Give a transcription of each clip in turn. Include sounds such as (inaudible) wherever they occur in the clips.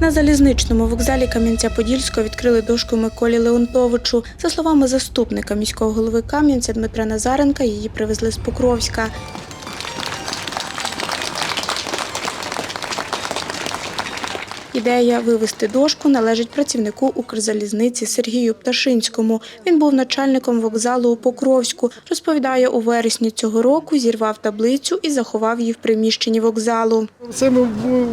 На залізничному вокзалі Кам'янця-Подільського відкрили дошку Миколі Леонтовичу. За словами заступника міського голови Кам'янця Дмитра Назаренка, її привезли з Покровська. Ідея вивести дошку належить працівнику Укрзалізниці Сергію Пташинському. Він був начальником вокзалу у Покровську. Розповідає, у вересні цього року зірвав таблицю і заховав її в приміщенні вокзалу. Це був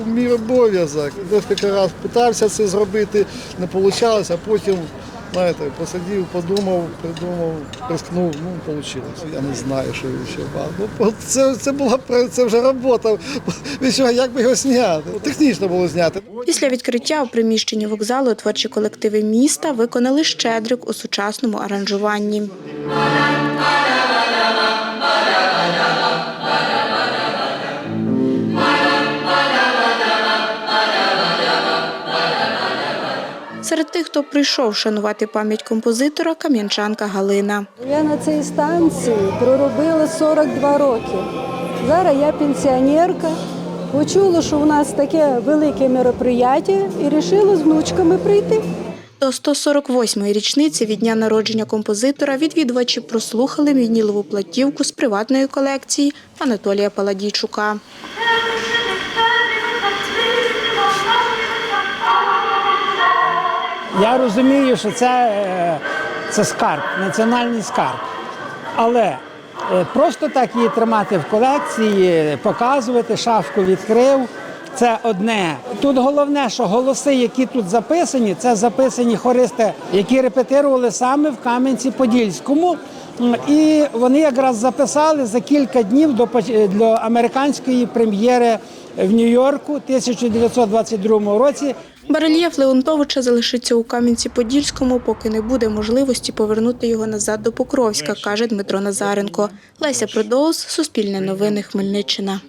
мій обов'язок. Декілька разів питався це зробити, не вийшло, а потім знаєте, посидів, подумав, придумав, рискнув, ну вийшло. Я не знаю, що він ще мав. Ну, це, це була це вже робота. (laughs) Від як би його зняти? Технічно було зняти. Після відкриття у приміщенні вокзалу творчі колективи міста виконали щедрик у сучасному аранжуванні. Серед тих, хто прийшов шанувати пам'ять композитора, кам'янчанка Галина. Я на цій станції проробила 42 роки. Зараз я пенсіонерка. Почула, що у нас таке велике мероприятие і вирішила з внучками прийти. До 148-ї річниці від дня народження композитора відвідувачі прослухали вінілову платівку з приватної колекції Анатолія Паладійчука. Я розумію, що це, е, це скарб, національний скарб. Але е, просто так її тримати в колекції, показувати, шафку відкрив. Це одне. Тут головне, що голоси, які тут записані, це записані хористи, які репетирували саме в Кам'янці-Подільському. І вони якраз записали за кілька днів до поч- до американської прем'єри в Нью-Йорку 1922 році. Барельєф Леонтовича залишиться у Кам'янці-Подільському, поки не буде можливості повернути його назад до Покровська, каже Дмитро Назаренко. Леся Продоус, Суспільне новини, Хмельниччина.